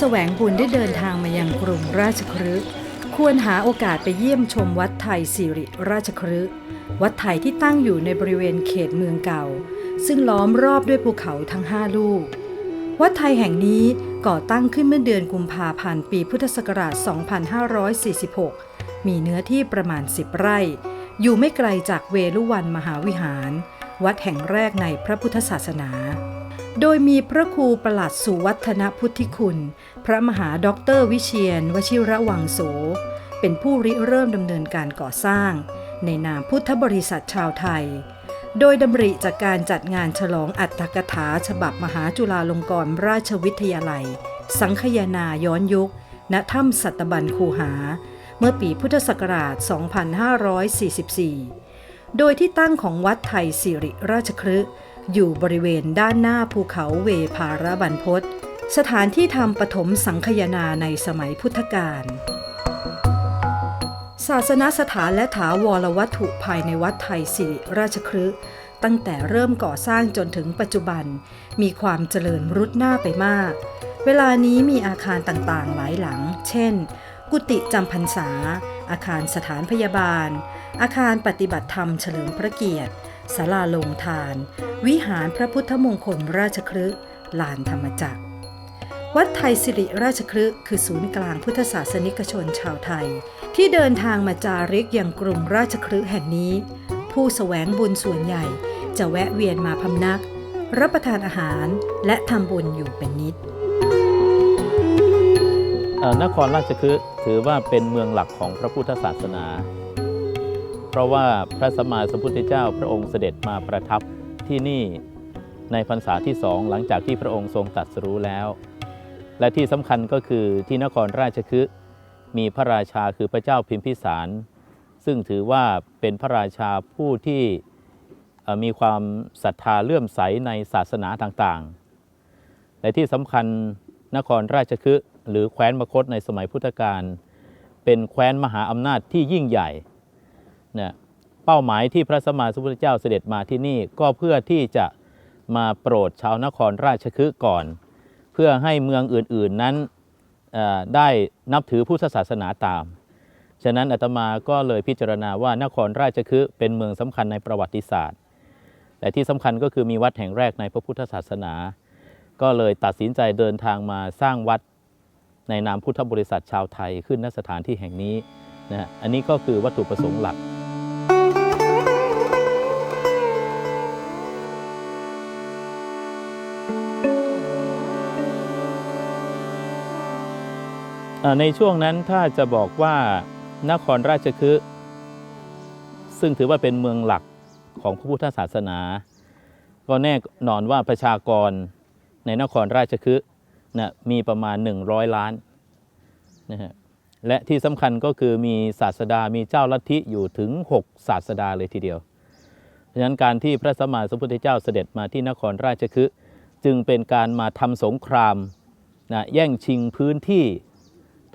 แสวงบุญได้เดินทางมายังกรุงราชคฤห์ควรหาโอกาสไปเยี่ยมชมวัดไทยสิริราชคฤห์วัดไทยที่ตั้งอยู่ในบริเวณเขตเมืองเก่า ซึ่งล้อมรอบด้วยภูเขาทั้งห้าลูก วัดไทยแห่งนี้ก่อตั้งขึ้นเมื่อเดือนกุมภาพันธ์ปีพุทธศักราช 2546 มีเนื้อที่ประมาณ 10 ไร่ อยู่ไม่ไกลจากเวลุวันมหาวิหาร วัดแห่งแรกในพระพุทธศาสนา โดยมีพระครูประหลัดสุวัฒนพุทธิคุณ พระมหาด็อกเตอร์วิเชียนวชิระวังโส เป็นผู้ริเริ่มดำเนินการก่อสร้าง ในนามพุทธบริษัทชาวไทย โดยดำริจากการจัดงานฉลองอัตถกถาฉบับมหาจุฬาลงกรณราชวิทยาลัย สังคยนาย้อนยุค ณถ้ำสัตบันคูหา เมื่อปีพุทธศักราช 2544 โดยที่ตั้งของวัดไทยสิริราชคฤห์ อยู่บริเวณด้านหน้าภูเขาเวภาระบันพศสถานที่ทำปฐมสังคยนาในสมัยพุทธกาล ศาสนสถานและถาวรวัตถุภายในวัดไทยสิริราชคฤห์ตั้งแต่เริ่มก่อสร้างจนถึงปัจจุบัน มีความเจริญรุดหน้าไปมาก เวลานี้มีอาคารต่างๆหลายหลัง เช่น กุฏิจำพรรษา อาคารสถานพยาบาล อาคารปฏิบัติธรรมเฉลิมพระเกียรติ ศาลาลงทาน วิหารพระพุทธมงคลราชคฤห์ลานธรรมจักร วัดไทยสิริราชคฤห์คือศูนย์กลางพุทธศาสนิกชนชาวไทย ที่เดินทางมาจาริกอย่างกรุงราชคฤห์แห่งนี้ ผู้แสวงบุญส่วนใหญ่จะแวะเวียนมาพำนัก รับประทานอาหารและทำบุญอยู่เป็นนิดนครราชคฤห์ถือว่าเป็นเมืองหลักของพระพุทธศาสนา ราะว่าพระสัมมาสัมพุทธเจ้าพระองค์เสด็จมาประทับที่นี่ในพรรษาที่สองหลังจากที่พระองค์ทรงตรัสรู้แล้ว และที่สำคัญก็คือที่นครราชคฤห์มีพระราชาคือพระเจ้าพิมพิสาร ซึ่งถือว่าเป็นพระราชาผู้ที่มีความศรัทธาเลื่อมใสในศาสนาต่างๆ และที่สำคัญนครราชคฤห์หรือแคว้นมคธในสมัยพุทธกาลเป็นแคว้นมหาอำนาจที่ยิ่งใหญ่ เนี่ยเป้าหมายที่พระสมมาสัมพุทธเจ้าเสด็จมาที่นี่ก็เพื่อที่จะมาโปรดชาวนครราชคฤห์ก่อน เพื่อให้เมืองอื่นๆนั้นได้นับถือพุทธศาสนาตาม ฉะนั้นอาตมาก็เลยพิจารณาว่านครราชคฤห์เป็นเมืองสำคัญในประวัติศาสตร์ แต่ที่สำคัญก็คือมีวัดแห่งแรกในพระพุทธศาสนา ก็เลยตัดสินใจเดินทางมาสร้างวัดในนามพุทธบริษัทชาวไทยขึ้นณสถานที่แห่งนี้นะฮะอันนี้ก็คือวัตถุประสงค์หลัก ในช่วงนั้นถ้าจะบอกว่านครราชคฤห์ซึ่งถือว่าเป็นเมืองหลักของพระพุทธศาสนา ก็แน่นอนว่าประชากรในนครราชคฤห์นะมีประมาณ 100 ล้านนะฮะและที่สำคัญก็คือมีศาสดามีเจ้าลัทธิอยู่ถึง 6 ศาสดาเลยทีเดียว เพราะฉะนั้นการที่พระสมมาสัมพุทธเจ้าเสด็จมาที่นครราชคฤห์จึงเป็นการมาทำสงครามนะแย่งชิงพื้นที่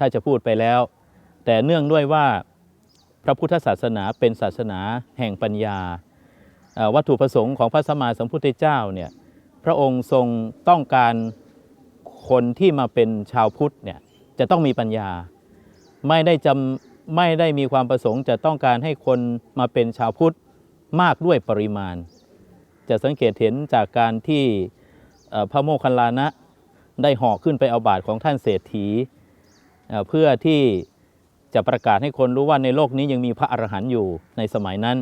ถ้าจะพูดไปแล้ว แต่เนื่องด้วยว่าพระพุทธศาสนาเป็นศาสนาแห่งปัญญา วัตถุประสงค์ของพระสัมมาสัมพุทธเจ้าเนี่ยพระองค์ทรงต้องการคนที่มาเป็นชาวพุทธเนี่ยจะต้องมีปัญญา ไม่ได้จำไม่ได้มีความประสงค์จะต้องการให้คนมาเป็นชาวพุทธมากด้วยปริมาณ จะสังเกตเห็นจากการที่พระโมคคัลลานะได้หาะขึ้นไปเอาบาทของท่านเศรษฐี เพื่อที่จะประกาศให้คนรู้ว่าในโลกนี้ยังมีพระอรหันต์อยู่ในสมัยนั้น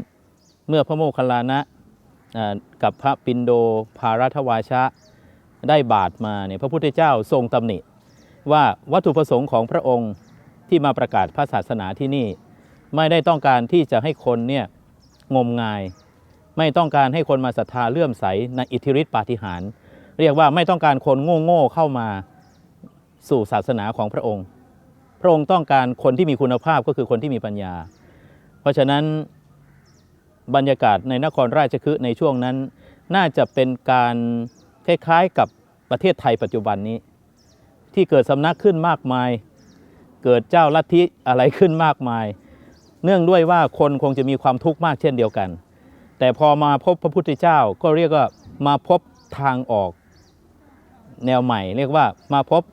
เมื่อพระโมคคัลลานะกับพระปินโดภารัตวาชะได้บาทมาเนี่ยพระพุทธเจ้าทรงตำหนิ ว่าวัตถุประสงค์ของพระองค์ที่มาประกาศพระศาสนาที่นี่ ไม่ได้ต้องการที่จะให้คนเนี่ยงมงาย ไม่ต้องการให้คนมาศรัทธาเลื่อมใสในอิทธิฤทธิปาฏิหาริย์เรียกว่าไม่ต้องการคนโง่ๆเข้ามาสู่ศาสนาของพระองค์ พระองค์ต้องการคนที่มีคุณภาพก็คือคนที่มีปัญญา เพราะฉะนั้นบรรยากาศในนครราชคฤห์ในช่วงนั้น น่าจะเป็นการคล้ายๆกับประเทศไทยปัจจุบันนี้ ที่เกิดสำนักขึ้นมากมาย เกิดเจ้าลัทธิอะไรขึ้นมากมาย เนื่องด้วยว่าคนคงจะมีความทุกข์มากเช่นเดียวกัน แต่พอมาพบพระพุทธเจ้าก็เรียกว่ามาพบทางออก แนวใหม่ เรียกว่ามาพบ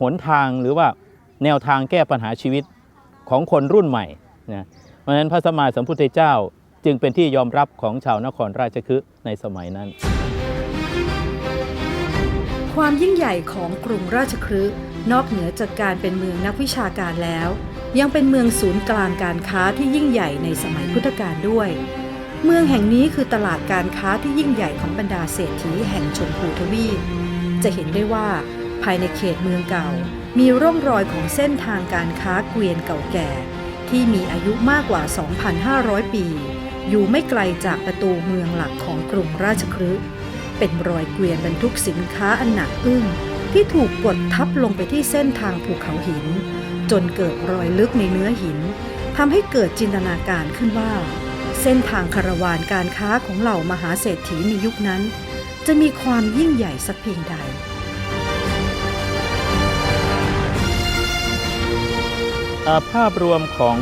หนทางหรือว่า แนวทางแก้ปัญหาชีวิตของคนรุ่นใหม่นะเพราะฉะนั้นพระสมมาสัมพุทธเจ้าจึงเป็นที่ยอมรับของชาวนครราชคฤห์ในสมัยนั้น ความยิ่งใหญ่ของกรุงราชคฤห์นอกเหนือจากการเป็นเมืองนักวิชาการแล้ว ยังเป็นเมืองศูนย์กลางการค้าที่ยิ่งใหญ่ในสมัยพุทธกาลด้วย เมืองแห่งนี้คือตลาดการค้าที่ยิ่งใหญ่ของบรรดาเศรษฐีแห่งชมพูทวีปจะเห็นได้ว่าภายในเขตเมืองเก่า มีร่องรอยของเส้นทางการค้าเกวียนเก่าแก่ ที่มีอายุมากกว่า 2,500 ปี อยู่ไม่ไกลจากประตูเมืองหลักของกรุงราชคฤห์เป็นรอยเกวียนบรรทุกสินค้าอันหนักอึ้งที่ถูกกดทับลงไปที่เส้นทางภูเขาหิน จนเกิดรอยลึกในเนื้อหินทำให้เกิดจินตนาการขึ้นว่า เส้นทางคาราวานการค้าของเหล่ามหาเศรษฐีในยุคนั้น จะมีความยิ่งใหญ่สักเพียงใด ภาพรวมของ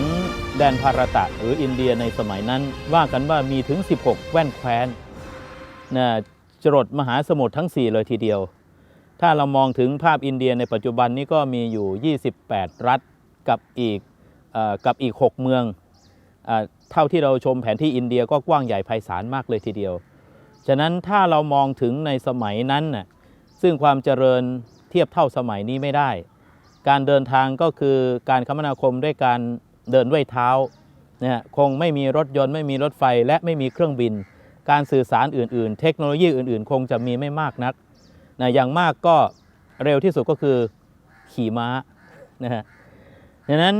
แดนภารตะหรืออินเดียในสมัยนั้นว่ากันว่ามีถึง 16 แว่นแคว้นนะจรดมหาสมุทรทั้ง 4 เลยทีเดียว ถ้าเรามองถึงภาพอินเดียในปัจจุบันนี้ก็มีอยู่ 28 รัฐกับอีกอกับอีก 6 เมืองเท่าที่เราชมแผนที่อินเดียก็กว้างใหญ่ไพศาลมากเลยทีเดียว ฉะนั้นถ้าเรามองถึงในสมัยนั้นน่ะซึ่งความเจริญเทียบเท่าสมัยนี้ไม่ได้ การเดินทางก็คือการคมนาคมด้วยการเดินด้วยเท้าเนะฮะคงไม่มีรถยนต์ไม่มีรถไฟและไม่มีเครื่องบิน การสื่อสารอื่น ๆ เทคโนโลยีอื่น ๆ คงจะมีไม่มากนักนะอย่างมากก็เร็วที่สุดก็คือขี่ม้านะฮะดังนั้น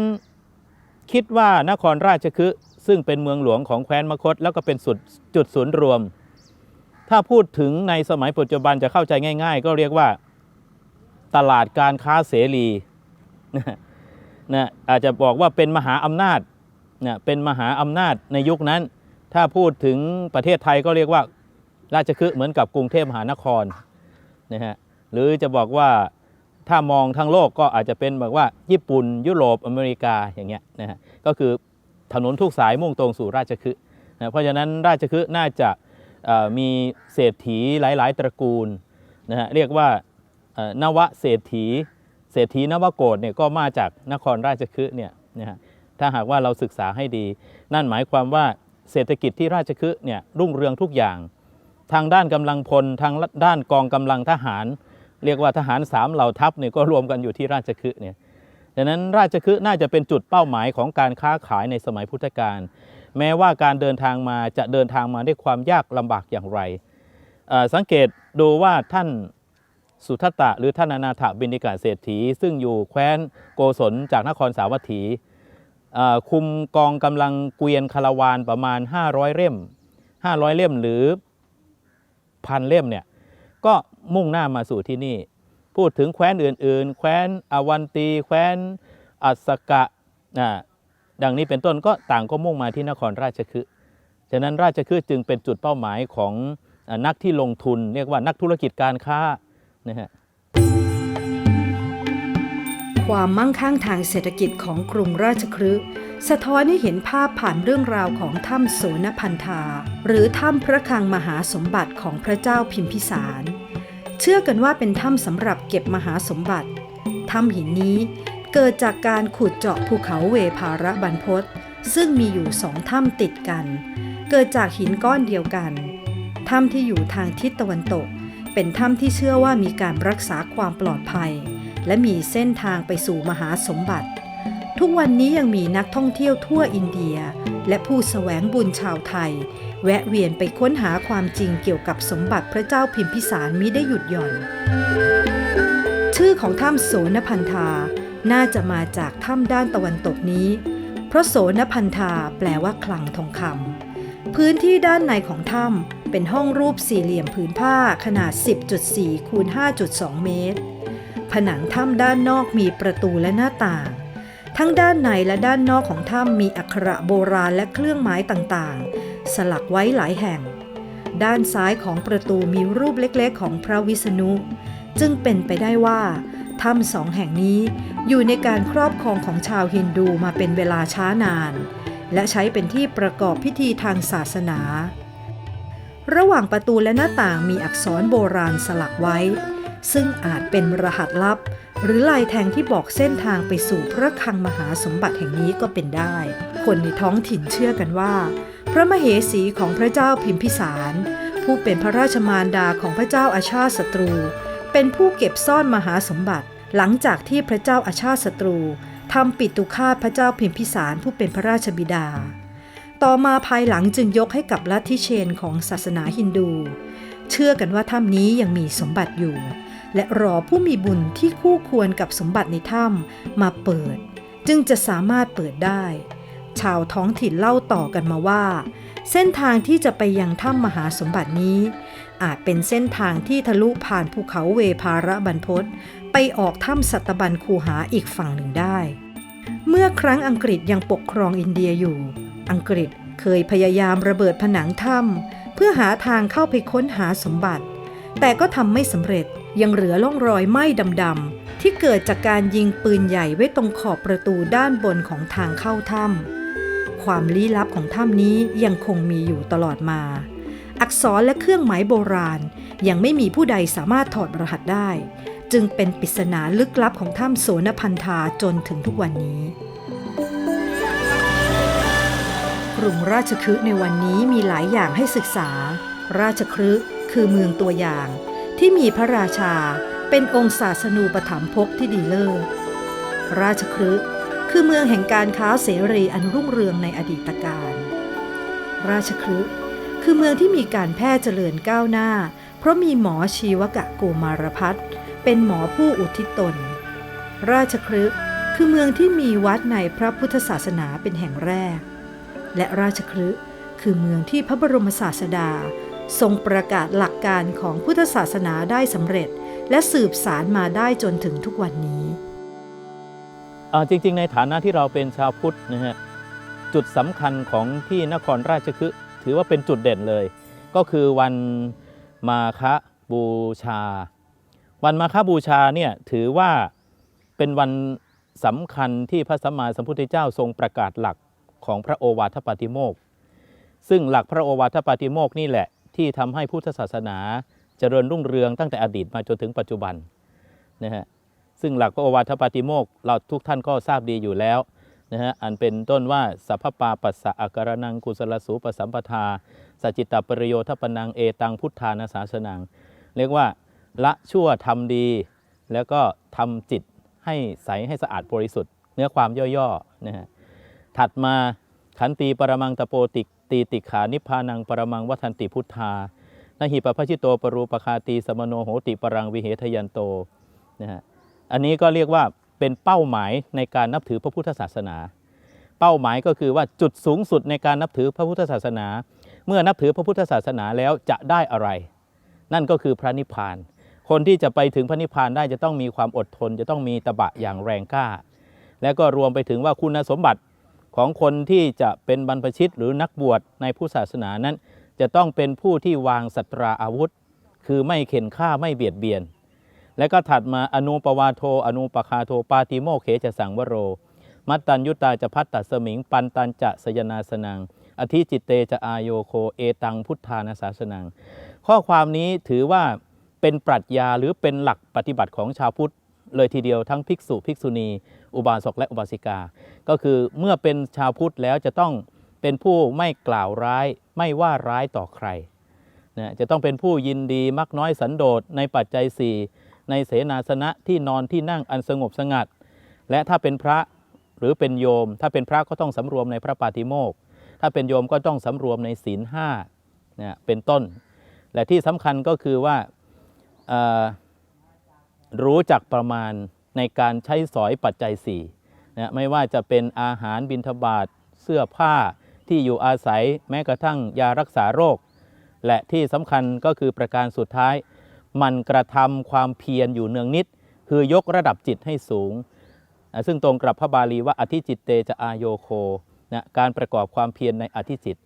คิดว่านครราชคฤห์ซึ่งเป็นเมืองหลวงของแคว้นมคธแล้วก็เป็นสุดจุดศูนย์รวม ถ้าพูดถึงในสมัยปัจจุบันจะเข้าใจง่าย ๆ ก็เรียกว่าตลาดการค้าเสรี นะอาจจะบอกว่าเป็นมหาอำนาจนะเป็นมหาอำนาจในยุคนั้น ถ้าพูดถึงประเทศไทยก็เรียกว่าราชคฤห์เหมือนกับกรุงเทพมหานครนะฮะหรือจะบอกว่าถ้ามองทั้งโลกก็อาจจะเป็นแบบว่าญี่ปุ่นยุโรปอเมริกาอย่างเงี้ยนะฮะก็คือถนนทุกสายมุ่งตรงสู่ราชคฤห์นะเพราะฉะนั้นราชคฤห์น่าจะมีเศรษฐีหลาย ๆ ตระกูลนะฮะเรียกว่านวเศรษฐี เศรษฐีนวโกฏเนี่ยก็มาจากนครราชคฤห์เนี่ยนะฮะถ้าหากว่าเราศึกษาให้ดี นั่นหมายความว่าเศรษฐกิจที่ราชคฤห์เนี่ยรุ่งเรืองทุกอย่าง ทางด้านกำลังพลทางด้านกองกำลังทหาร เรียกว่าทหารสามเหล่าทัพเนี่ยก็รวมกันอยู่ที่ราชคฤห์เนี่ยดังนั้นราชคฤห์น่าจะเป็นจุดเป้าหมายของการค้าขายในสมัยพุทธกาลแม้ว่าการเดินทางมาจะเดินทางมาด้วยความยากลำบากอย่างไร สังเกตดูว่าท่าน สุทัตตะหรือท่านอนาถบิณฑิกาเศรษฐี ซึ่งอยู่แคว้นโกศลจากนครสาวัตถีคุมกองกำลังเกวียนคาราวานประมาณ 500 เล่ม 500 เล่มหรือพันเล่มเนี่ยก็มุ่งหน้ามาสู่ที่นี่ พูดถึงแคว้นอื่น ๆ แคว้นอวันตี แคว้นอัสกะนะดังนี้เป็นต้นก็ต่างก็มุ่งมาที่นครราชคฤห์ฉะนั้นราชคฤห์จึงเป็นจุดเป้าหมายของนักที่ลงทุน เรียกว่านักธุรกิจการค้า นะฮะความมั่งคั่งทางเศรษฐกิจของกรุงราชคฤห์สะท้อนให้เห็นภาพผ่านเรื่องราวของถ้ำโสนพันธา หรือถ้ำพระคลังมหาสมบัติของพระเจ้าพิมพิสาร เชื่อกันว่าเป็นถ้ำสำหรับเก็บมหาสมบัติ ถ้ำหินนี้เกิดจากการขุดเจาะภูเขาเวภาระบรรพตซึ่งมีอยู่สองถ้ำติดกัน เกิดจากหินก้อนเดียวกัน ถ้ำที่อยู่ทางทิศตะวันตก เป็นถ้ำที่เชื่อว่ามีการรักษาความปลอดภัย และมีเส้นทางไปสู่มหาสมบัติ ทุกวันนี้ยังมีนักท่องเที่ยวทั่วอินเดีย และผู้แสวงบุญชาวไทย แวะเวียนไปค้นหาความจริงเกี่ยวกับสมบัติพระเจ้าพิมพิสารมิได้หยุดหย่อน ชื่อของถ้ำโสนพันธา น่าจะมาจากถ้ำด้านตะวันตกนี้ เพราะโสนพันธาแปลว่าคลังทองคำพื้นที่ด้านในของถ้ำ เป็นห้องรูปสี่เหลี่ยมผืนผ้าขนาด 10.4 คูณ 5.2 เมตร ผนังถ้ำด้านนอกมีประตูและหน้าต่าง ทั้งด้านในและด้านนอกของถ้ำมีอักขระโบราณและเครื่องหมายต่างๆ สลักไว้หลายแห่ง ด้านซ้ายของประตูมีรูปเล็กๆ ของพระวิษณุ จึงเป็นไปได้ว่าถ้ำสองแห่งนี้อยู่ในการครอบครองของชาวฮินดูมาเป็นเวลาช้านาน และใช้เป็นที่ประกอบพิธีทางศาสนา ระหว่างประตูและหน้าต่างมีอักษรโบราณสลักไว้ ซึ่งอาจเป็นรหัสลับ หรือลายแทงที่บอกเส้นทางไปสู่พระคลังมหาสมบัติแห่งนี้ก็เป็นได้ คนในท้องถิ่นเชื่อกันว่า พระมเหสีของพระเจ้าพิมพิสาร ผู้เป็นพระราชมารดาของพระเจ้าอาชาติศัตรู เป็นผู้เก็บซ่อนมหาสมบัติ หลังจากที่พระเจ้าอาชาติศัตรูทำปิตุคาตพระเจ้าพิมพิสารผู้เป็นพระราชบิดา ต่อมาภายหลังจึงยกให้กับลัทธิเชนของศาสนาฮินดู เชื่อกันว่าถ้ำนี้ยังมีสมบัติอยู่ และรอผู้มีบุญที่คู่ควรกับสมบัติในถ้ำมาเปิด จึงจะสามารถเปิดได้ ชาวท้องถิ่นเล่าต่อกันมาว่า เส้นทางที่จะไปยังถ้ำมหาสมบัตินี้ อาจเป็นเส้นทางที่ทะลุผ่านภูเขาเวภาระบรรพตไปออกถ้ำสัตบันคูหาอีกฝั่งหนึ่งได้ เมื่อครั้งอังกฤษยังปกครองอินเดียอยู่ อังกฤษเคยพยายามระเบิดผนังถ้ำเพื่อหาทางเข้าไปค้นหาสมบัติ แต่ก็ทำไม่สำเร็จยังเหลือร่องรอยไหม้ดำๆที่เกิดจากการยิงปืนใหญ่ไว้ตรงขอบประตูด้านบนของทางเข้าถ้ำความลี้ลับของถ้ำนี้ยังคงมีอยู่ตลอดมา อักษรและเครื่องหมายโบราณ ยังไม่มีผู้ใดสามารถถอดรหัสได้ จึงเป็นปริศนาลึกลับของถ้ำโสนพันธาจนถึงทุกวันนี้ รุงราชคฤห์ในวันนี้มีหลายอย่างให้ศึกษา ราชคฤห์คือเมืองตัวอย่าง ที่มีพระราชาเป็นองค์ศาสนูปถัมภกที่ดีเลิศราชคฤห์คือเมืองแห่งการค้าเสรีอันรุ่งเรืองในอดีตการ ราชคฤห์คือเมืองที่มีการแพทย์เจริญก้าวหน้า เพราะมีหมอชีวกะโกมารพัฒน์เป็นหมอผู้อุทิศตน ราชคฤห์คือเมืองที่มีวัดในพระพุทธศาสนาเป็นแห่งแรก และราชคฤห์คือเมืองที่พระบรมศาสดา ทรงประกาศหลักการของพุทธศาสนาได้สำเร็จ และสืบสารมาได้จนถึงทุกวันนี้จริง ๆ ในฐานะที่เราเป็นชาวพุทธนะฮะจุดสำคัญของที่นครราชคฤห์ถือว่าเป็นจุดเด่นเลย ก็คือวันมาฆบูชา วันมาฆบูชาเนี่ยถือว่าเป็นวันสำคัญที่พระสัมมาสัมพุทธเจ้าทรงประกาศหลัก ของพระโอวาทปาติโมกซึ่งหลักพระโอวาทปาติโมกนี่แหละที่ทำให้พุทธศาสนาเจริญรุ่งเรืองตั้งแต่อดีตมาจนถึงปัจจุบันนะฮะซึ่งหลักพระโอวาทปาติโมกเราทุกท่านก็ทราบดีอยู่แล้วนะฮะอันเป็นต้นว่าสัพพปาปัสสะอาการนังกุศลสูปสัมปทาสจิตตปริโยทปนังเอตังพุทธานาสาสนัง เรียกว่าละชั่วทำดี แล้วก็ทำจิตให้ใสให้สะอาดบริสุทธิ์ เนื้อความย่อๆนะฮะ ถัดมาขันตีปรมังตะโปติตีติขานิพานังปรมังวัฏันติพุทธานหิปปะชิโตปรูปคาตีสมโนโหติปรังวิเหทยันโตนะฮะอันนี้ก็เรียกว่าเป็นเป้าหมายในการนับถือพระพุทธศาสนา เป้าหมายก็คือว่าจุดสูงสุดในการนับถือพระพุทธศาสนา เมื่อนับถือพระพุทธศาสนาแล้วจะได้อะไร นั่นก็คือพระนิพพาน คนที่จะไปถึงพระนิพพานได้จะต้องมีความอดทน จะต้องมีตบะอย่างแรงกล้า และก็รวมไปถึงว่าคุณสมบัติ ของคนที่จะเป็นบรรพชิตหรือนักบวชในผู้ศาสนานั้น จะต้องเป็นผู้ที่วางสัตราอาวุธ คือไม่เข็นฆ่าไม่เบียดเบียน และก็ถัดมาอนุปวาโท อนุปคาโทปาติโมเขจะสังวโร มัตตัญยุตาจะพัตตสมิง ปันตันจะสยนาสนัง อธิจิตเตจะอายโยโคเอตังพุทธานาสาสนัง ข้อความนี้ถือว่าเป็นปรัชญาหรือเป็นหลักปฏิบัติของชาวพุทธ เลยทีเดียวทั้งภิกษุภิกษุณี อุบาสกและอุบาสิกา ก็คือเมื่อเป็นชาวพุทธแล้วจะต้องเป็นผู้ไม่กล่าวร้ายไม่ว่าร้ายต่อใครนะจะต้องเป็นผู้ยินดีมักน้อยสันโดษในปัจจัยสี่ในเสนาสนะที่นอนที่นั่งอันสงบสงัด และถ้าเป็นพระหรือเป็นโยม ถ้าเป็นพระก็ต้องสำรวมในพระปาติโมกข์ถ้าเป็นโยมก็ต้องสำรวมในศีลห้านะเป็นต้น และที่สำคัญก็คือว่าอ่อ รู้จักประมาณในการใช้สอยปัจจัยสี่นะไม่ว่าจะเป็นอาหารบิณฑบาตเสื้อผ้าที่อยู่อาศัยแม้กระทั่งยารักษาโรค และที่สำคัญก็คือประการสุดท้าย มันกระทำความเพียรอยู่เนืองนิด คือยกระดับจิตให้สูงอะซึ่งตรงกับพระบาลีว่าอธิจิตเตจะอายโยโคนะการประกอบความเพียรในอธิจิต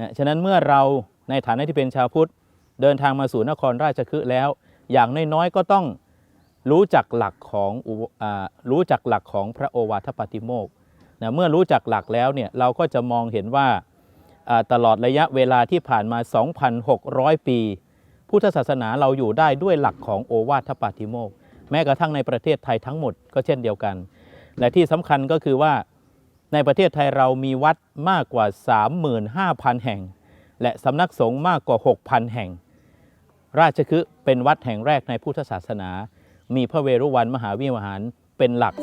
นะฉะนั้นเมื่อเราในฐานะที่เป็นชาวพุทธ เดินทางมาสู่นครราชคฤห์แล้ว อย่างน้อยๆก็ต้อง รู้จักหลักของรู้จักหลักของพระโอวาทปฏิโมกนะเมื่อรู้จักหลักแล้วเนี่ยเราก็จะมองเห็นว่าตลอดระยะเวลาที่ผ่านมา 2,600 ปี พุทธศาสนาเราอยู่ได้ด้วยหลักของโอวาทปาติโมกแม้กระทั่งในประเทศไทยทั้งหมดก็เช่นเดียวกัน และที่สำคัญก็คือว่าในประเทศไทยเรามีวัดมากกว่า 35,000 แห่ง และสำนักสงฆ์มากกว่า 6,000 แห่ง ราชคฤห์เป็นวัดแห่งแรกในพุทธศาสนา มีพระเวรุวันมหาวิหารเป็นหลัก